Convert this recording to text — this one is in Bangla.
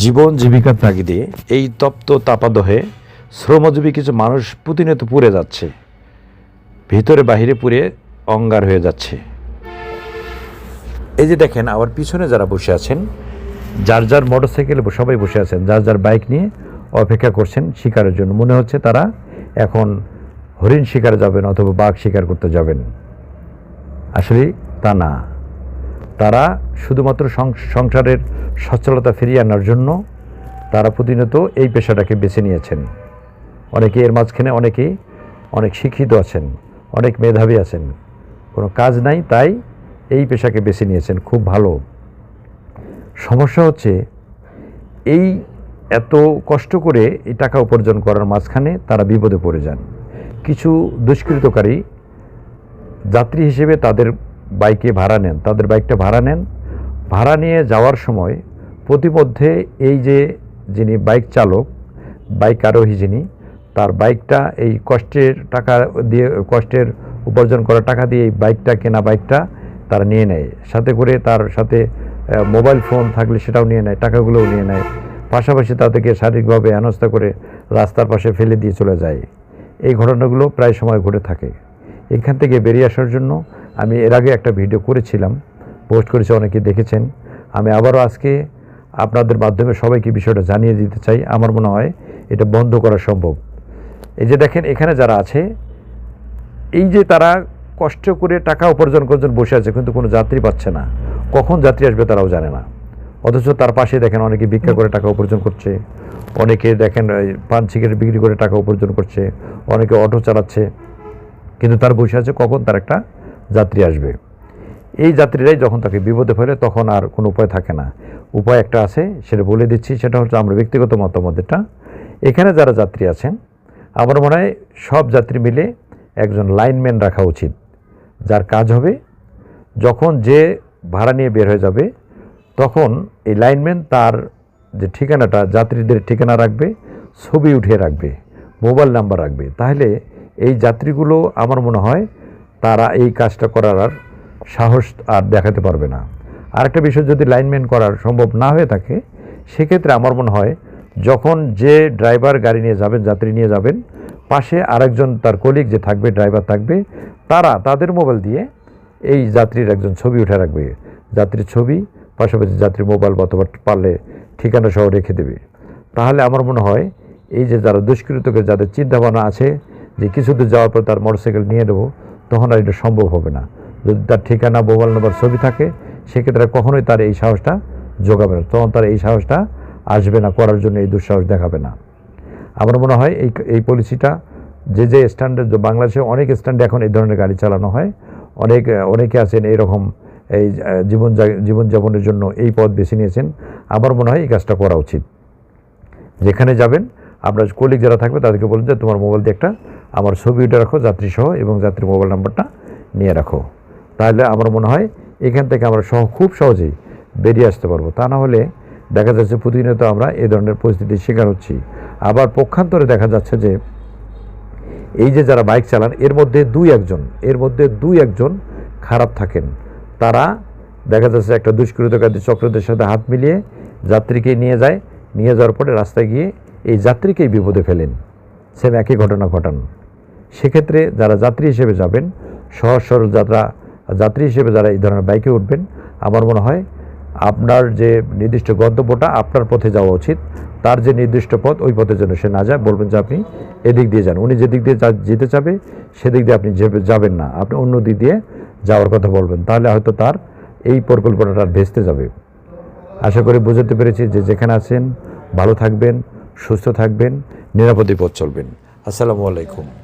জীবন জীবিকার তাগিদে এই তপ্ত তাপাদহে শ্রমজীবী কিছু মানুষ প্রতিনিয়ত পুড়ে যাচ্ছে, ভিতরে বাহিরে পুড়ে অঙ্গার হয়ে যাচ্ছে। এই যে দেখেন, আমার পিছনে যারা বসে আছেন, যার যার মোটরসাইকেলে সবাই বসে আছেন, যার যার বাইক নিয়ে অপেক্ষা করছেন শিকারের জন্য, মনে হচ্ছে তারা এখন হরিণ শিকারে যাবেন অথবা বাঘ শিকার করতে যাবেন। আসলে তা না। তারা শুধুমাত্র সংসারের সচ্ছলতা ফিরিয়ে আনার জন্য তারা প্রতিনিয়ত এই পেশাটাকে বেছে নিয়েছেন। অনেকে এর মাঝখানে অনেকেই অনেক শিক্ষিত আছেন, অনেক মেধাবী আছেন। কোনো কাজ নাই, তাই এই পেশাকে বেছে নিয়েছেন, খুব ভালো। সমস্যা হচ্ছে এই এত কষ্ট করে এই টাকা উপার্জন করার মাঝখানে তারা বিপদে পড়ে যান। কিছু দুষ্কৃতকারী যাত্রী হিসেবে তাদের বাইকে ভাড়া নেন, তাদের বাইকটা ভাড়া নেন। ভাড়া নিয়ে যাওয়ার সময় প্রতিমধ্যে এই যে যিনি বাইক চালক, বাইক আরোহী যিনি, তার বাইকটা এই কষ্টের টাকা দিয়ে, কষ্টের উপার্জন করা টাকা দিয়ে এই বাইকটা, কেনা বাইকটা তারা নিয়ে নেয়। সাথে করে তার সাথে মোবাইল ফোন থাকলে সেটাও নিয়ে নেয়, টাকাগুলোও নিয়ে নেয়। পাশাপাশি তাদেরকে শারীরিকভাবে হেনস্থা করে রাস্তার পাশে ফেলে দিয়ে চলে যায়। এই ঘটনাগুলো প্রায় সময় ঘটে থাকে। এখান থেকে বেরিয়ে আসার জন্য আমি এর আগে একটা ভিডিও করেছিলাম, পোস্ট করেছি, অনেকে দেখেছেন। আমি আবারও আজকে আপনাদের মাধ্যমে সবাইকে বিষয়টা জানিয়ে দিতে চাই। আমার মনে হয় এটা বন্ধ করা সম্ভব। এই যে দেখেন, এখানে যারা আছে, এই যে তারা কষ্ট করে টাকা উপার্জন করছেন, বসে আছে, কিন্তু কোনো যাত্রী পাচ্ছে না। কখন যাত্রী আসবে তারাও জানে না। অথচ তার পাশে দেখেন, অনেকে ভিক্ষা করে টাকা উপার্জন করছে। অনেকে দেখেন পান সিগারেট বিক্রি করে টাকা উপার্জন করছে। অনেকে অটো চালাচ্ছে। কিন্তু তার বসে আছে, কখন তার একটা যাত্রী আসবে। এই যাত্রীরাই যখন তাকে বিপদে ফেলে, তখন আর কোনো উপায় থাকে না। উপায় একটা আছে, সেটা বলে দিচ্ছি, সেটা হচ্ছে আমরা ব্যক্তিগত মতামত এটা। এখানে যারা যাত্রী আছেন, আমার মনে হয় সব যাত্রী মিলে একজন লাইনম্যান রাখা উচিত। যার কাজ হবে, যখন যে ভাড়া নিয়ে বের হয়ে যাবে, তখন এই লাইনম্যান তার যে ঠিকানাটা, যাত্রীদের ঠিকানা রাখবে, ছবি উঠিয়ে রাখবে, মোবাইল নাম্বার রাখবে। তাহলে এই যাত্রীগুলো, আমার মনে হয় তারা এই কাজটা করার আর সাহস আর দেখাতে পারবে না। আরেকটা বিষয় যদি লাইনম্যান করার সম্ভব না হয়ে থাকে, সেক্ষেত্রে আমার মনে হয় যখন যে ড্রাইভার গাড়ি নিয়ে যাবেন, যাত্রী নিয়ে যাবেন, পাশে আরেকজন তার কলিগ যে থাকবে ড্রাইভার থাকবে, তারা তাদের মোবাইল দিয়ে এই যাত্রীর একজন ছবি উঠে রাখবে। যাত্রীর ছবি, পাশাপাশি যাত্রীর মোবাইল অথবা পারলে ঠিকানা সহ রেখে দেবে। তাহলে আমার মনে হয় এই যে যারা দুষ্কৃতকে, যাদের চিন্তাভাবনা আছে যে কিছু দূর যাওয়ার পর তার মোটরসাইকেল নিয়ে নেব তখন আর এটা সম্ভব হবে না। যদি তার ঠিকানা মোবাইল নম্বর ছবি থাকে, সেক্ষেত্রে কখনোই তার এই সাহসটা যোগাবে না। তখন তার এই সাহসটা আসবে না, করার জন্য এই দুঃসাহস দেখাবে না। আমার মনে হয় এই এই পলিসিটা যে যে স্ট্যান্ডে, বাংলাদেশে অনেক স্ট্যান্ডে এখন এই ধরনের গাড়ি চালানো হয়। অনেক, অনেকে আছেন এইরকম এই, জীবন জীবনযাপনের জন্য এই পথ বেছে নিয়েছেন। আমার মনে হয় এই কাজটা করা উচিত। যেখানে যাবেন আপনার কলিগ যারা থাকবে তাদেরকে বলুন যে তোমার মোবাইল দিয়ে একটা আমার ছবি উঠে রাখো যাত্রী সহ এবং যাত্রীর মোবাইল নাম্বারটা নিয়ে রাখো। তাহলে আমার মনে হয় এখান থেকে আমরা সহ খুব সহজেই বেরিয়ে আসতে পারব। তা না হলে দেখা যাচ্ছে প্রতিনিয়ত আমরা এ ধরনের পরিস্থিতির শিকার হচ্ছি। আবার পক্ষান্তরে দেখা যাচ্ছে যে এই যে যারা বাইক চালান, এর মধ্যে দুই একজন, এর মধ্যে দুই একজন খারাপ থাকেন। তারা দেখা যাচ্ছে একটা দুষ্কৃতকারী চক্রদের সাথে হাত মিলিয়ে যাত্রীকে নিয়ে যায়, নিয়ে যাওয়ার পরে রাস্তায় গিয়ে এই যাত্রীকেই বিপদে ফেলেন। সেম একই ঘটনা ঘটান। সেক্ষেত্রে যারা যাত্রী হিসেবে যাবেন, সহজ সরল যাত্রা, যাত্রী হিসেবে যারা এই ধরনের বাইকে উঠবেন, আমার মনে হয় আপনার যে নির্দিষ্ট গন্তব্যটা আপনার পথে যাওয়া উচিত। তার যে নির্দিষ্ট পথ, ওই পথে যেন সে না যায়, বলবেন যে আপনি এদিক দিয়ে যান। উনি যেদিক দিয়ে যেতে চাবে, সেদিক দিয়ে আপনি যেবে- যাবেন না। আপনি অন্য দিক দিয়ে যাওয়ার কথা বলবেন। তাহলে হয়তো তার এই পরিকল্পনাটা ভেস্তে যাবে। আশা করি বুঝতে পেরেছি যে যেখানে আছেন, ভালো থাকবেন। সুস্থ থাকবেন নিরাপদে পথ চলবেন। আসসালামু আলাইকুম।